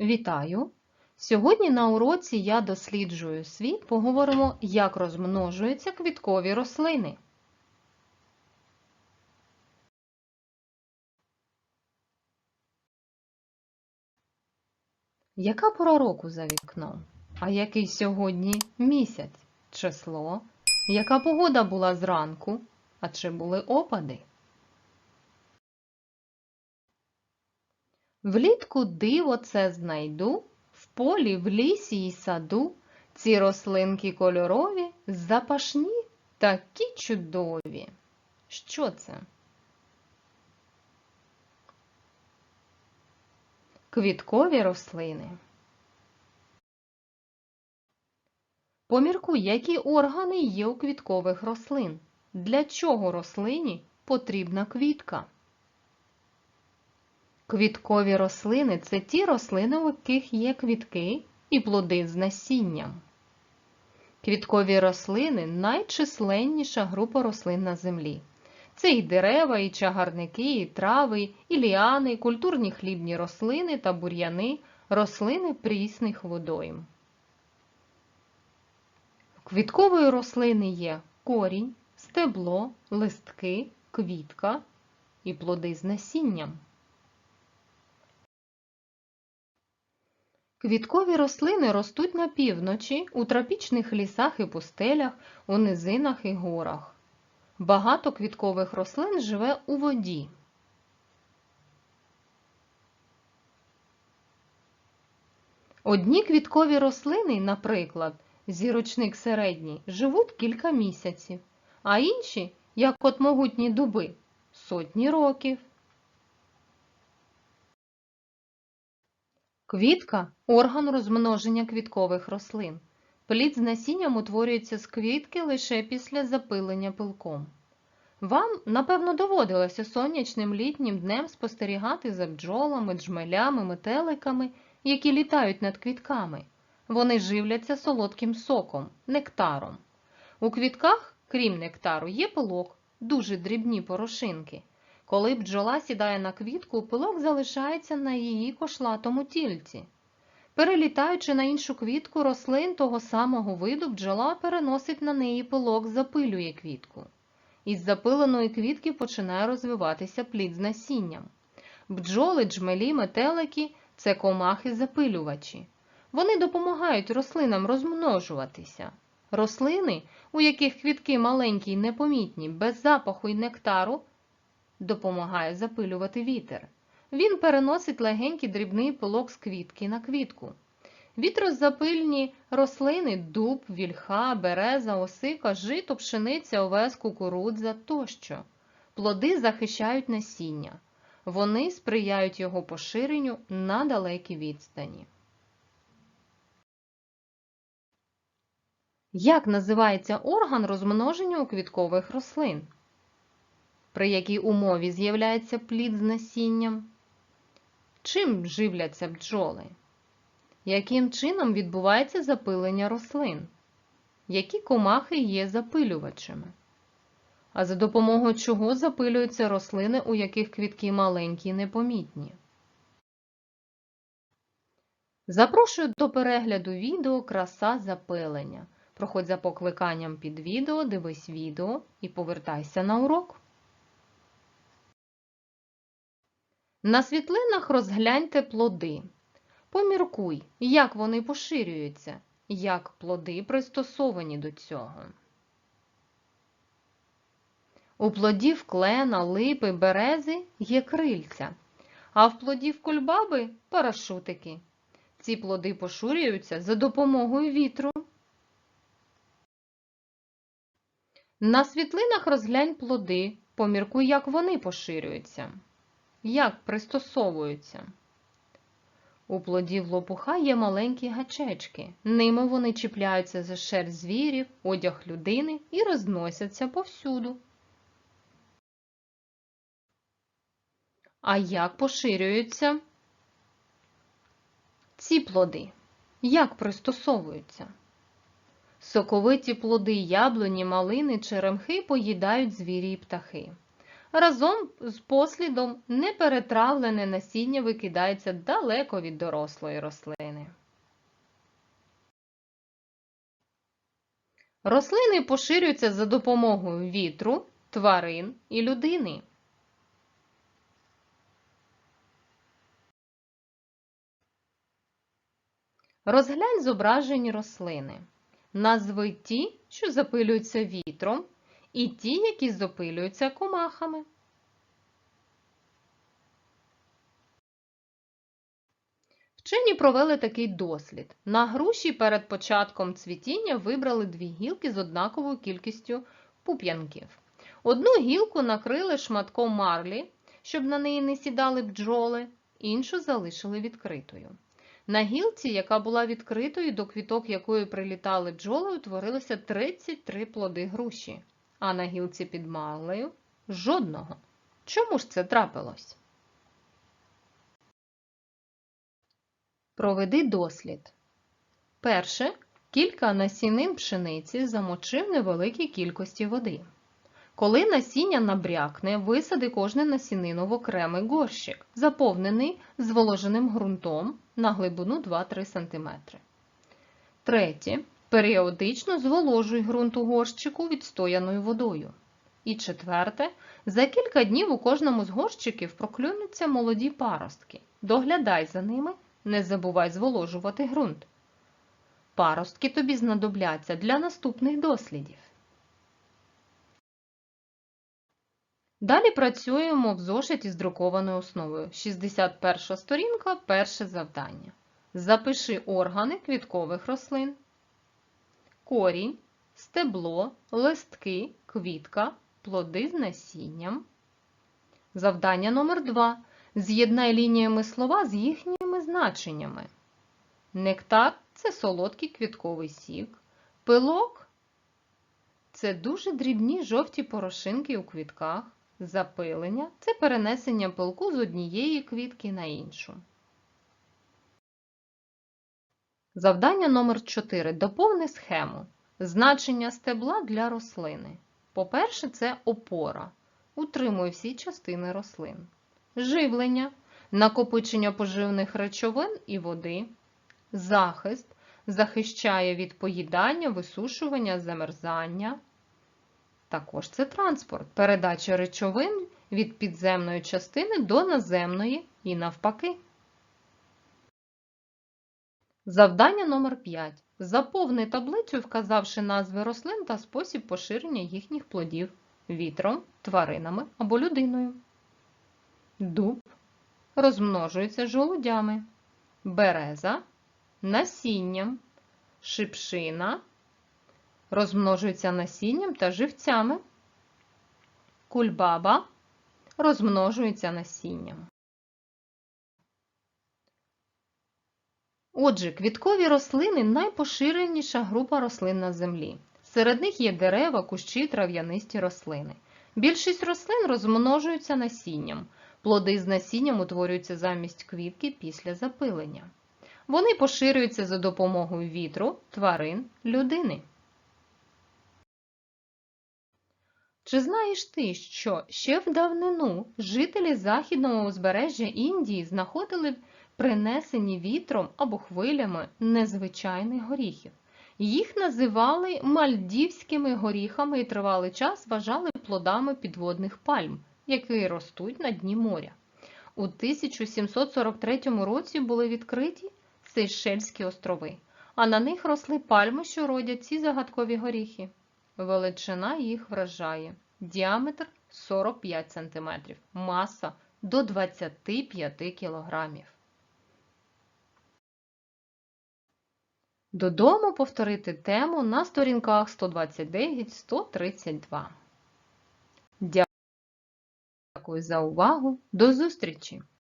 Вітаю! Сьогодні на уроці Я досліджую світ поговоримо, як розмножуються квіткові рослини. Яка пора року за вікном? А який сьогодні місяць? Число? Яка погода була зранку? А чи були опади? Влітку диво це знайду, в полі, в лісі й саду. Ці рослинки кольорові, запашні, такі чудові. Що це? Квіткові рослини. Поміркуй, які органи є у квіткових рослин. Для чого рослині потрібна квітка? Квіткові рослини це ті рослини, у яких є квітки і плоди з насінням. Квіткові рослини найчисленніша група рослин на землі. Це і дерева, і чагарники, і трави, і ліани, і культурні хлібні рослини та бур'яни, рослини прісних водойм. У квіткової рослини є корінь, стебло, листки, квітка і плоди з насінням. Квіткові рослини ростуть на півночі, у тропічних лісах і пустелях, у низинах і горах. Багато квіткових рослин живе у воді. Одні квіткові рослини, наприклад, зірочник середній, живуть кілька місяців, а інші, як от могутні дуби, сотні років. Квітка орган розмноження квіткових рослин. Плід з насінням утворюється з квітки лише після запилення пилком. Вам, напевно, доводилося сонячним літнім днем спостерігати за бджолами, джмелями, метеликами, які літають над квітками. Вони живляться солодким соком, нектаром. У квітках, крім нектару, є пилок, дуже дрібні порошинки. Коли бджола сідає на квітку, пилок залишається на її кошлатому тільці. Перелітаючи на іншу квітку рослин того самого виду, бджола переносить на неї пилок, запилює квітку. Із запиленої квітки починає розвиватися плід з насінням. Бджоли, джмелі, метелики це комахи-запилювачі. Вони допомагають рослинам розмножуватися. Рослини, у яких квітки маленькі й непомітні, без запаху й нектару, допомагає запилювати вітер. Він переносить легенький дрібний пилок з квітки на квітку. Вітрозапильні рослини дуб, вільха, береза, осика, жито, пшениця, овес, кукурудза тощо. Плоди захищають насіння. Вони сприяють його поширенню на далекій відстані. Як називається орган розмноження у квіткових рослин? При якій умові з'являється плід з насінням? Чим живляться бджоли? Яким чином відбувається запилення рослин? Які комахи є запилювачами? А за допомогою чого запилюються рослини, у яких квітки маленькі і непомітні? Запрошую до перегляду відео Краса запилення. Проходь за покликанням під відео, дивись відео і повертайся на урок. На світлинах розгляньте плоди. Поміркуй, як вони поширюються, як плоди пристосовані до цього. У плодів клена, липи, берези є крильця, а в плодів кульбаби парашутики. Ці плоди поширюються за допомогою вітру. На світлинах розглянь плоди, поміркуй, як вони поширюються. Як пристосовуються? У плодів лопуха є маленькі гачечки. Ними вони чіпляються за шерсть звірів, одяг людини і розносяться повсюду. А як поширюються ці плоди? Як пристосовуються? Соковиті плоди яблуні, малини, черемхи поїдають звірі і птахи. Разом з послідом неперетравлене насіння викидається далеко від дорослої рослини. Рослини поширюються за допомогою вітру, тварин і людини. Розглянь зображені рослини. Назви ті, що запилюються вітром, і ті, які запилюються комахами. Вчені провели такий дослід. На груші перед початком цвітіння вибрали дві гілки з однаковою кількістю пуп'янків. Одну гілку накрили шматком марлі, щоб на неї не сідали бджоли, іншу залишили відкритою. На гілці, яка була відкритою, до квіток якої прилітали бджоли, утворилося 33 плоди груші, а на гілці під марлею – жодного. Чому ж це трапилось? Проведи дослід. Перше. Кілька насінин пшениці замочив невеликій кількості води. Коли насіння набрякне, висади кожне насінину в окремий горщик, заповнений зволоженим ґрунтом на глибину 2-3 см. Третє. Періодично зволожуй ґрунт у горщику відстояною водою. І четверте. За кілька днів у кожному з горщиків проклюнуться молоді паростки. Доглядай за ними, не забувай зволожувати ґрунт. Паростки тобі знадобляться для наступних дослідів. Далі працюємо в зошиті з друкованою основою. 61 сторінка, перше завдання. Запиши органи квіткових рослин. Корінь, стебло, листки, квітка, плоди з насінням. Завдання номер 2. З'єднай лініями слова з їхніми значеннями. Нектар це солодкий квітковий сік. Пилок це дуже дрібні жовті порошинки у квітках. Запилення це перенесення пилку з однієї квітки на іншу. Завдання номер 4. Доповни схему. Значення стебла для рослини. По-перше, це опора. Утримує всі частини рослин. Живлення, накопичення поживних речовин і води. Захист захищає від поїдання, висушування, замерзання. Також це транспорт, передача речовин від підземної частини до наземної і навпаки. Завдання номер 5. Заповни таблицю, вказавши назви рослин та спосіб поширення їхніх плодів вітром, тваринами або людиною. Дуб розмножується жолудями, береза насінням, шипшина розмножується насінням та живцями, кульбаба розмножується насінням. Отже, квіткові рослини найпоширеніша група рослин на землі. Серед них є дерева, кущі, трав'янисті рослини. Більшість рослин розмножуються насінням. Плоди з насінням утворюються замість квітки після запилення. Вони поширюються за допомогою вітру, тварин, людини. Чи знаєш ти, що ще в давнину жителі західного узбережжя Індії знаходили принесені вітром або хвилями незвичайних горіхів? Їх називали мальдівськими горіхами і тривалий час вважали плодами підводних пальм, які ростуть на дні моря. У 1743 році були відкриті Сейшельські острови, а на них росли пальми, що родять ці загадкові горіхи. Величина їх вражає. Діаметр 45 см, маса до 25 кг. Додому повторити тему на сторінках 129-132. Дякую за увагу. До зустрічі!